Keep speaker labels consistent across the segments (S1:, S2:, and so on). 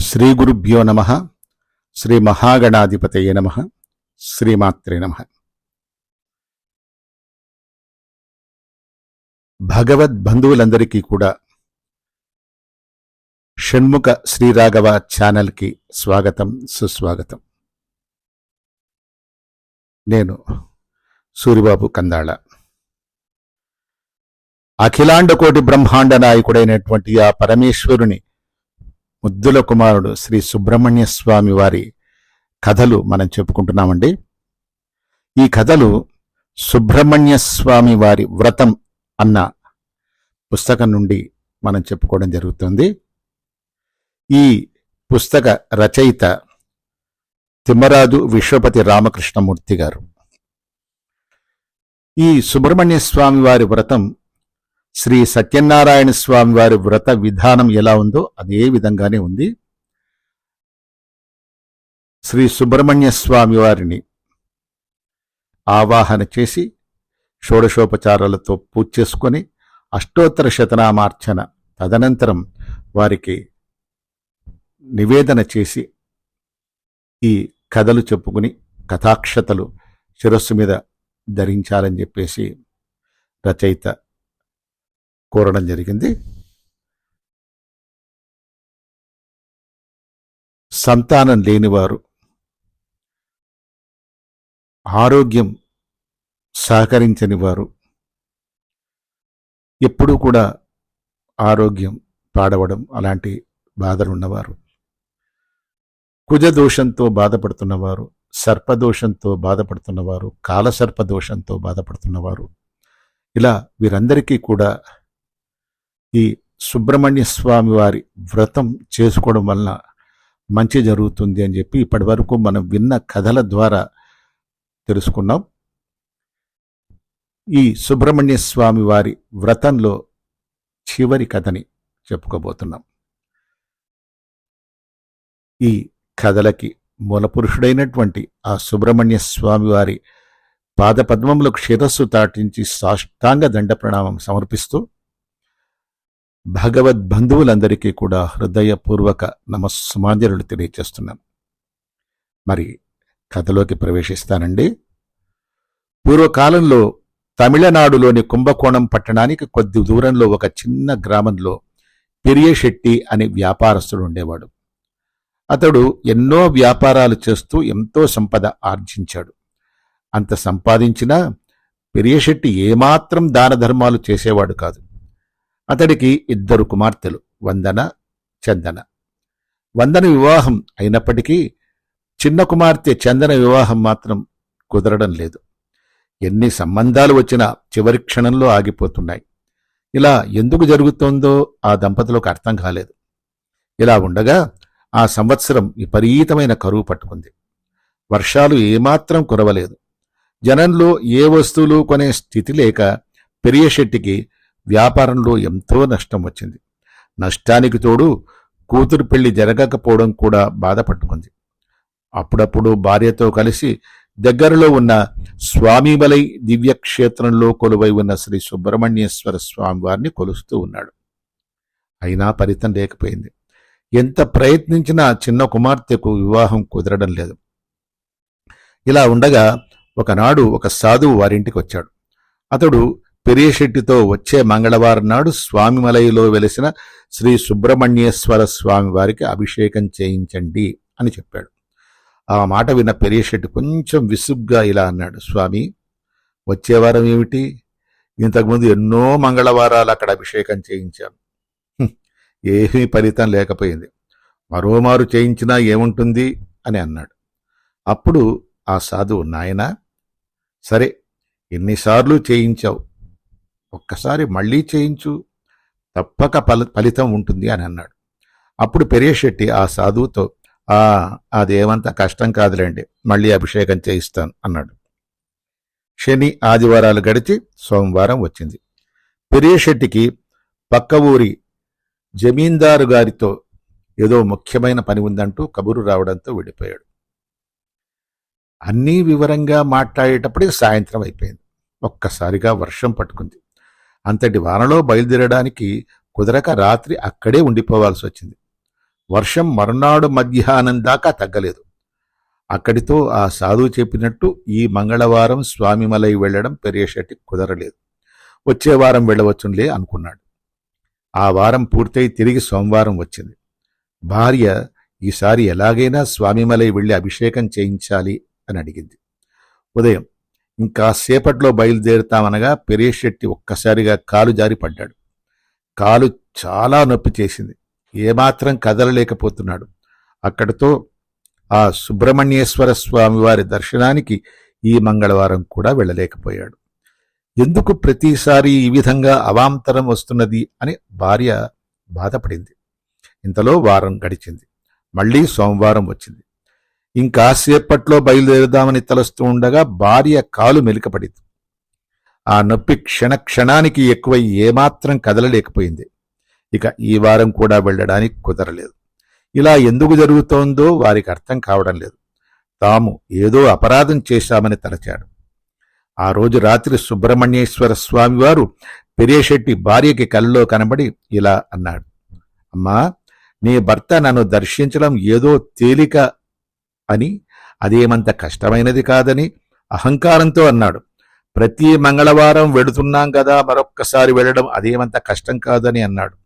S1: శ్రీ గురుభ్యో నమ. శ్రీ మహాగణాధిపతయ నమ. శ్రీమాత్రే నమ. భగవద్ బంధువులందరికీ కూడా షణ్ముఖ శ్రీరాఘవ ఛానల్కి స్వాగతం సుస్వాగతం. నేను సూరిబాబు కందాళ. అఖిలాండ కోటి బ్రహ్మాండ నాయకుడైనటువంటి ఆ పరమేశ్వరుని ముద్దుల కుమారుడు శ్రీ సుబ్రహ్మణ్య స్వామి వారి కథలు మనం చెప్పుకుంటున్నామండి. ఈ కథలు సుబ్రహ్మణ్య స్వామి వారి వ్రతం అన్న పుస్తకం నుండి మనం చెప్పుకోవడం జరుగుతుంది. ఈ పుస్తక రచయిత తిమ్మరాజు విశ్వపతి రామకృష్ణమూర్తి గారు. ఈ సుబ్రహ్మణ్య స్వామి వారి వ్రతం శ్రీ సత్యనారాయణ స్వామి వారి వ్రత విధానం ఎలా ఉందో అదే విధంగానే ఉంది. శ్రీ సుబ్రహ్మణ్య స్వామి వారిని ఆవాహన చేసి షోడశోపచారాలతో పూజ చేసుకొని అష్టోత్తర శతనామార్చన తదనంతరం వారికి నివేదన చేసి ఈ కథలు చెప్పుకుని కథాక్షతలు శిరస్సు మీద ధరించాలని చెప్పేసి రచయిత కోరడం జరిగింది. సంతానం లేనివారు ఆరోగ్యం సహకరించని వారు ఎప్పుడూ కూడా ఆరోగ్యం పాడవడం అలాంటి బాధలున్నవారు కుజదోషంతో బాధపడుతున్నవారు సర్పదోషంతో బాధపడుతున్నవారు కాలసర్పదోషంతో బాధపడుతున్నవారు ఇలా వీరందరికీ కూడా ఈ సుబ్రహ్మణ్య స్వామి వారి వ్రతం చేసుకోవడం వలన మంచి జరుగుతుంది అని చెప్పి ఇప్పటి వరకు మనం విన్న కథల ద్వారా తెలుసుకున్నాం. ఈ సుబ్రహ్మణ్య స్వామి వారి వ్రతంలో చివరి కథని చెప్పుకోబోతున్నాం. ఈ కథలకి మూలపురుషుడైనటువంటి ఆ సుబ్రహ్మణ్య స్వామి వారి పాదపద్మములకు శిరస్సు తాటించి సాష్టాంగ దండ ప్రణామం సమర్పిస్తూ భగవద్ బంధువులందరికీ కూడా హృదయపూర్వక నమస్సుమాంజలులు తెలియచేస్తున్నాను మరి కథలోకి ప్రవేశిస్తానండి. పూర్వకాలంలో తమిళనాడులోని కుంభకోణం పట్టణానికి కొద్ది దూరంలో ఒక చిన్న గ్రామంలో పెరియశెట్టి అనే వ్యాపారస్తుడు ఉండేవాడు. అతడు ఎన్నో వ్యాపారాలు చేస్తూ ఎంతో సంపద ఆర్జించాడు. అంత సంపాదించినా పెరియశెట్టి ఏమాత్రం దాన ధర్మాలు చేసేవాడు కాదు. అతడికి ఇద్దరు కుమార్తెలు వందన చందన. వందన వివాహం అయినప్పటికీ చిన్న కుమార్తె చందన వివాహం మాత్రం కుదరడం లేదు. ఎన్ని సంబంధాలు వచ్చినా చివరి క్షణంలో ఆగిపోతున్నాయి. ఇలా ఎందుకు జరుగుతోందో ఆ దంపతులకు అర్థం కాలేదు. ఇలా ఉండగా ఆ సంవత్సరం విపరీతమైన కరువు పట్టుకుంది. వర్షాలు ఏమాత్రం కురవలేదు. జనంలో ఏ వస్తువులు కొనే స్థితి లేక పెరియశెట్టికి వ్యాపారంలో ఎంతో నష్టం వచ్చింది. నష్టానికి తోడు కూతురు పెళ్ళి జరగకపోవడం కూడా బాధపట్టుకుంది. అప్పుడప్పుడు భార్యతో కలిసి దగ్గరలో ఉన్న స్వామిమలై దివ్యక్షేత్రంలో కొలువై ఉన్న శ్రీ సుబ్రహ్మణ్యేశ్వర స్వామి వారిని కొలుస్తూ ఉన్నాడు. అయినా ఫలితం లేకపోయింది. ఎంత ప్రయత్నించినా చిన్న కుమార్తెకు వివాహం కుదరడం లేదు. ఇలా ఉండగా ఒకనాడు ఒక సాధువు వారింటికి వచ్చాడు. అతడు పెరియశెట్టితో వచ్చే మంగళవారం నాడు స్వామిమలైలో వెలిసిన శ్రీ సుబ్రహ్మణ్యేశ్వర స్వామి వారికి అభిషేకం చేయించండి అని చెప్పాడు. ఆ మాట విన్న పెరియశెట్టి కొంచెం విసుగ్గా ఇలా అన్నాడు. స్వామి వచ్చే వారం ఏమిటి? ఇంతకుముందు ఎన్నో మంగళవారాలు అక్కడ అభిషేకం చేయించాను ఏమీ ఫలితం లేకపోయింది. మరోమారు చేయించినా ఏముంటుంది? అని అన్నాడు. అప్పుడు ఆ సాధువు నాయనా సరే ఎన్నిసార్లు చేయించావు? ఒక్కసారి మళ్ళీ చేయించు తప్పక ఫల ఫలితం ఉంటుంది అని అన్నాడు. అప్పుడు పెరియశెట్టి ఆ సాధువుతో ఆ అదేమంత కష్టం కాదులేండి మళ్ళీ అభిషేకం చేయిస్తాను అన్నాడు. శని ఆదివారాలు గడిచి సోమవారం వచ్చింది. పెరియశెట్టికి పక్క ఊరి జమీందారు గారితో ఏదో ముఖ్యమైన పని ఉందంటూ కబురు రావడంతో విడిపోయాడు. అన్నీ వివరంగా మాట్లాడేటప్పటికి సాయంత్రం అయిపోయింది. ఒక్కసారిగా వర్షం పట్టుకుంది. అంతటి వానలో బయలుదేరడానికి కుదరక రాత్రి అక్కడే ఉండిపోవాల్సి వచ్చింది. వర్షం మరునాడు మధ్యాహ్నం దాకా తగ్గలేదు. అక్కడితో ఆ సాధువు చెప్పినట్టు ఈ మంగళవారం స్వామిమలై వెళ్ళడం పెరియశెట్టి కుదరలేదు. వచ్చే వారం వెళ్ళవచ్చులే అనుకున్నాడు. ఆ వారం పూర్తయి తిరిగి సోమవారం వచ్చింది. భార్య ఈసారి ఎలాగైనా స్వామిమలై వెళ్ళి అభిషేకం చేయించాలి అని అడిగింది. ఉదయం ఇంకా సేపట్లో బయలుదేరుతామనగా శెట్టి ఒక్కసారిగా కాలు జారి పడ్డాడు. కాలు చాలా నొప్పి చేసింది. ఏమాత్రం కదలలేకపోతున్నాడు. అక్కడితో ఆ సుబ్రహ్మణ్యేశ్వర స్వామి వారి దర్శనానికి ఈ మంగళవారం కూడా వెళ్ళలేకపోయాడు. ఎందుకు ప్రతిసారి ఈ విధంగా అవాంతరం వస్తున్నది అని భార్య బాధపడింది. ఇంతలో వారం గడిచింది. మళ్ళీ సోమవారం వచ్చింది. ఇంకాసేపట్లో బయలుదేరుదామని తలస్తూ ఉండగా భార్య కాలు మెలికపడింది. ఆ నొప్పి క్షణ క్షణానికి ఎక్కువై ఏమాత్రం కదలలేకపోయింది. ఇక ఈ వారం కూడా వెళ్ళడానికి కుదరలేదు. ఇలా ఎందుకు జరుగుతోందో వారికి అర్థం కావడం లేదు. తాము ఏదో అపరాధం చేశామని తలచాడు. ఆ రోజు రాత్రి సుబ్రహ్మణ్యేశ్వర స్వామివారు పెరియశెట్టి భార్యకి కల్లో కనబడి ఇలా అన్నాడు. అమ్మా నీ భర్త నన్ను దర్శించడం ఏదో తేలిక అని అదేమంత కష్టమైనది కాదని అహంకారంతో అన్నాడు. ప్రతి మంగళవారం వెడుతున్నాం కదా మరొక్కసారి వెళ్ళడం అదేమంత కష్టం కాదని అన్నాడు.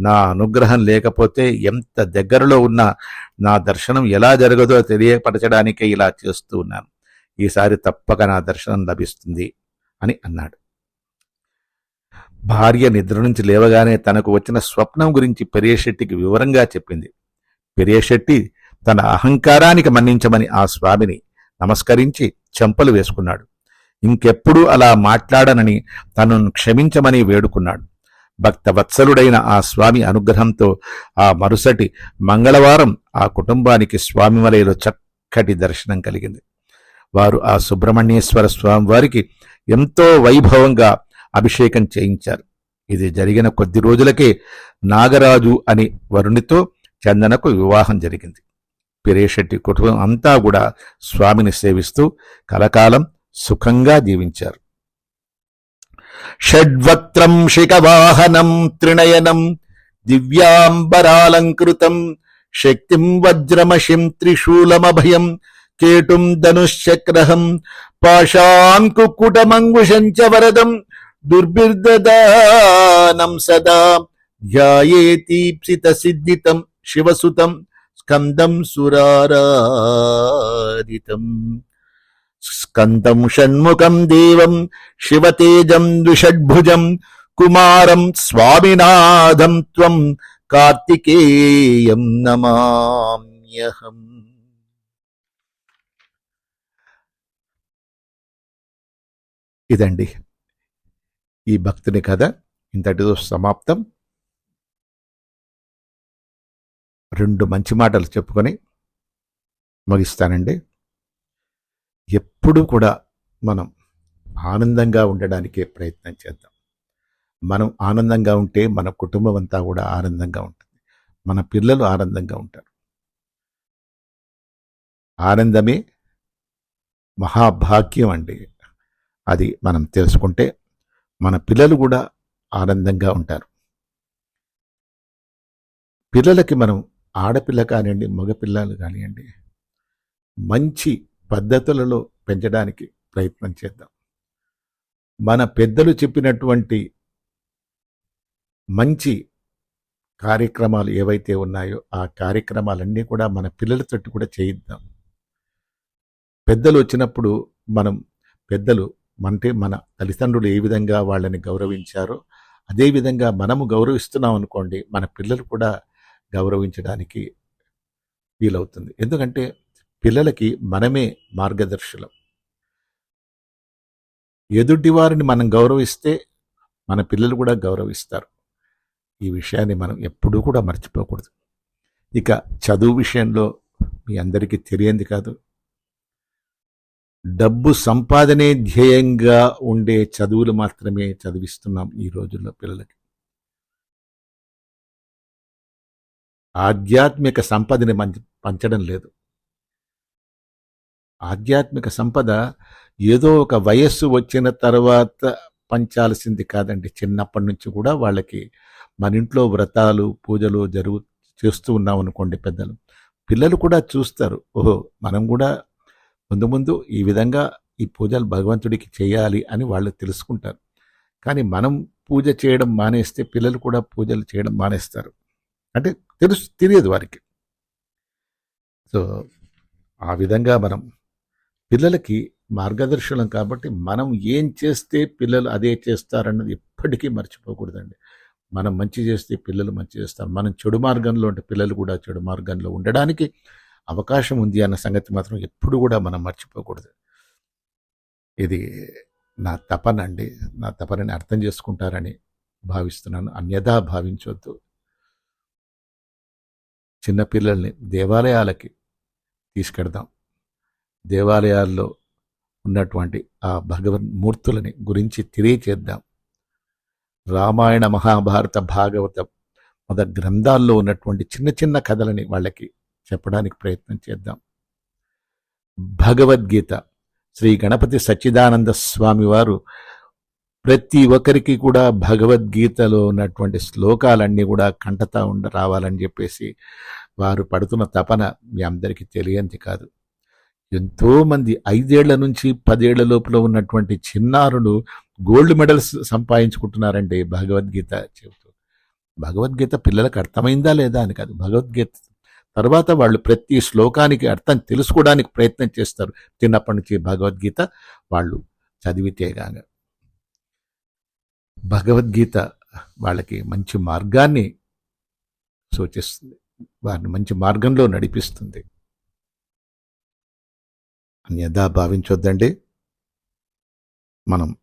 S1: నా అనుగ్రహం లేకపోతే ఎంత దగ్గరలో ఉన్నా నా దర్శనం ఎలా జరగదో తెలియపరచడానికే ఇలా చేస్తూ ఉన్నాను. ఈసారి తప్పక నా దర్శనం లభిస్తుంది అని అన్నాడు. భార్య నిద్ర నుంచి లేవగానే తనకు వచ్చిన స్వప్నం గురించి పెరియశెట్టికి వివరంగా చెప్పింది. పెరియశెట్టి తన అహంకారానికి మన్నించమని ఆ స్వామిని నమస్కరించి చెంపలు వేసుకున్నాడు. ఇంకెప్పుడూ అలా మాట్లాడనని తనను క్షమించమని వేడుకున్నాడు. భక్తవత్సలుడైన ఆ స్వామి అనుగ్రహంతో ఆ మరుసటి మంగళవారం ఆ కుటుంబానికి స్వామిమలైలో చక్కటి దర్శనం కలిగింది. వారు ఆ సుబ్రహ్మణ్యేశ్వర స్వామి వారికి ఎంతో వైభవంగా అభిషేకం చేయించారు. ఇది జరిగిన కొద్ది రోజులకే నాగరాజు అని వరుణితో చందనకు వివాహం జరిగింది. పిరేశెట్టి కుటుంబం అంతా కూడా స్వామిని సేవిస్తూ కలకాలం సుఖంగా జీవించారు. షడ్వక్త్రం శిఖవాహనం త్రినయనం దివ్యాంబరాలంకృతం శక్తిం వజ్రమశిం త్రిశూలమభయం కేటుం ధనుశ్చక్రహం పాశాంకుకుటమంగుశం వరదం దుర్భిర్దదానం సదా ధ్యాయేతీప్సిత సిద్ధితం శివసుతం స్కందం సురారాదితం స్కందం షణ్ముఖం దేవం శివతేజం ద్విషడ్భుజం కుమారం స్వామినాథం త్వం కార్తికేయం నమామ్యహం. ఇదండి ఈ భక్తుని కథ. ఇంతటితో సమాప్తం. రెండు మంచి మాటలు చెప్పుకొని ముగిస్తానండి. ఎప్పుడూ కూడా మనం ఆనందంగా ఉండడానికే ప్రయత్నం చేద్దాం. మనం ఆనందంగా ఉంటే మన కుటుంబం అంతా కూడా ఆనందంగా ఉంటుంది. మన పిల్లలు ఆనందంగా ఉంటారు. ఆనందమే మహాభాగ్యం అండి. అది మనం తెలుసుకుంటే మన పిల్లలు కూడా ఆనందంగా ఉంటారు. పిల్లలకి మనం ఆడపిల్ల కానివ్వండి మగపిల్లలు కానివ్వండి మంచి పద్ధతులలో పెంచడానికి ప్రయత్నం చేద్దాం. మన పెద్దలు చెప్పినటువంటి మంచి కార్యక్రమాలు ఏవైతే ఉన్నాయో ఆ కార్యక్రమాలన్నీ కూడా మన పిల్లలతోటి కూడా చేయిద్దాం. పెద్దలు వచ్చినప్పుడు మనం పెద్దలు అంటే మన తల్లిదండ్రులు ఏ విధంగా వాళ్ళని గౌరవించారో అదేవిధంగా మనము గౌరవిస్తున్నాం అనుకోండి మన పిల్లలు కూడా గౌరవించడానికి వీలవుతుంది. ఎందుకంటే పిల్లలకి మనమే మార్గదర్శులం. ఎదుటి వారిని మనం గౌరవిస్తే మన పిల్లలు కూడా గౌరవిస్తారు. ఈ విషయాన్ని మనం ఎప్పుడూ కూడా మర్చిపోకూడదు. ఇక చదువు విషయంలో మీ అందరికీ తెలియంది కాదు. డబ్బు సంపాదనే ధ్యేయంగా ఉండే చదువులు మాత్రమే చదివిస్తున్నాం ఈ రోజుల్లో పిల్లలకి. ఆధ్యాత్మిక సంపదని పంచడం లేదు. ఆధ్యాత్మిక సంపద ఏదో ఒక వయస్సు వచ్చిన తర్వాత పంచాల్సింది కాదండి. చిన్నప్పటి నుంచి కూడా వాళ్ళకి మన ఇంట్లో వ్రతాలు పూజలు జరుగు చేస్తూ ఉన్నాం అనుకోండి పెద్దలు. పిల్లలు కూడా చూస్తారు. ఓహో మనం కూడా ముందు ముందు ఈ విధంగా ఈ పూజలు భగవంతుడికి చేయాలి అని వాళ్ళు తెలుసుకుంటారు. కానీ మనం పూజ చేయడం మానేస్తే పిల్లలు కూడా పూజలు చేయడం మానేస్తారు. అంటే తెలుసు తెలియదు వారికి. సో ఆ విధంగా మనం పిల్లలకి మార్గదర్శనం కాబట్టి మనం ఏం చేస్తే పిల్లలు అదే చేస్తారన్నది ఎప్పటికీ మర్చిపోకూడదండి. మనం మంచి చేస్తే పిల్లలు మంచి చేస్తారు. మనం చెడు మార్గంలో ఉంటే పిల్లలు కూడా చెడు మార్గంలో ఉండడానికి అవకాశం ఉంది అన్న సంగతి మాత్రం ఎప్పుడు కూడా మనం మర్చిపోకూడదు. ఇది నా తపన అండి. నా తపనని అర్థం చేసుకుంటారని భావిస్తున్నాను. అన్యథా భావించవద్దు చిన్నపిల్లల్ని దేవాలయాలకి తీసుకెడదాం. దేవాలయాల్లో ఉన్నటువంటి ఆ భగవన్మూర్తులని గురించి తెలియచేద్దాం. రామాయణ మహాభారత భాగవత మొద గ్రంథాల్లో ఉన్నటువంటి చిన్న చిన్న కథలని వాళ్ళకి చెప్పడానికి ప్రయత్నం చేద్దాం. భగవద్గీత శ్రీ గణపతి సచ్చిదానంద స్వామి వారు ప్రతి ఒక్కరికి కూడా భగవద్గీతలో ఉన్నటువంటి శ్లోకాలన్నీ కూడా కంటతా ఉండ రావాలని చెప్పేసి వారు పడుతున్న తపన మీ అందరికీ తెలియంది కాదు. ఎంతోమంది ఐదేళ్ళ నుంచి పదేళ్ళ లోపల ఉన్నటువంటి చిన్నారులు గోల్డ్ మెడల్స్ సంపాదించుకుంటున్నారండి భగవద్గీత చెబుతూ. భగవద్గీత పిల్లలకు అర్థమైందా లేదా అని కాదు. భగవద్గీత తర్వాత వాళ్ళు ప్రతి శ్లోకానికి అర్థం తెలుసుకోవడానికి ప్రయత్నం చేస్తారు. చిన్నప్పటి నుంచి భగవద్గీత వాళ్ళు చదివితేగాక భగవద్గీత వాళ్ళకి మంచి మార్గాన్ని సూచిస్తుంది. వారిని మంచి మార్గంలో నడిపిస్తుంది. అన్యదా భావించొద్దండి. మనం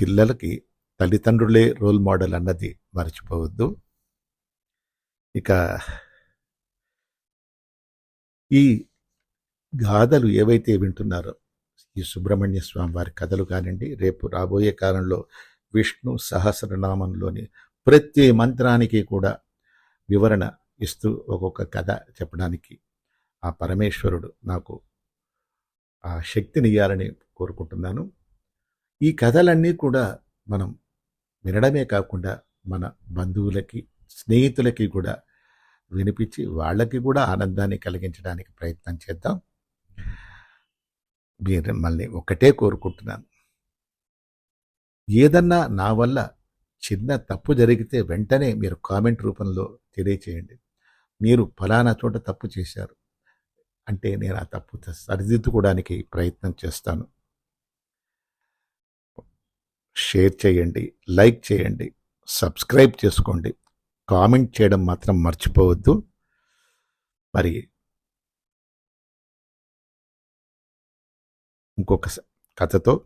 S1: పిల్లలకి తల్లిదండ్రులే రోల్ మోడల్ అన్నది మర్చిపోవద్దు. ఇక ఈ గాథలు ఏవైతే వింటున్నారో ఈ సుబ్రహ్మణ్య స్వామి వారి కథలు కానివ్వండి రేపు రాబోయే కాలంలో విష్ణు సహస్రనామంలోని ప్రతి మంత్రానికి కూడా వివరణ ఇస్తూ ఒక్కొక్క కథ చెప్పడానికి ఆ పరమేశ్వరుడు నాకు ఆ శక్తిని ఇవ్వాలని కోరుకుంటున్నాను. ఈ కథలన్నీ కూడా మనం వినడమే కాకుండా మన బంధువులకి స్నేహితులకి కూడా వినిపించి వాళ్ళకి కూడా ఆనందాన్ని కలిగించడానికి ప్రయత్నం చేద్దాం. మీరు మళ్ళీ ఒకటే కోరుకుంటున్నాను. ఏదన్నా నా వల్ల చిన్న తప్పు జరిగితే వెంటనే మీరు కామెంట్ రూపంలో తెలియచేయండి. మీరు ఫలానా చోట తప్పు చేశారు అంటే నేను ఆ తప్పు సరిదిద్దుకోవడానికి ప్రయత్నం చేస్తాను. షేర్ చేయండి లైక్ చేయండి సబ్స్క్రైబ్ చేసుకోండి. కామెంట్ చేయడం మాత్రం మర్చిపోవద్దు. మరి ఇంకొక కథతో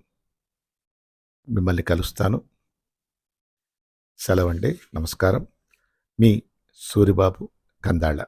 S1: మిమ్మల్ని కలుస్తాను. సెలవండి. నమస్కారం. మీ సూరిబాబు కందాళ.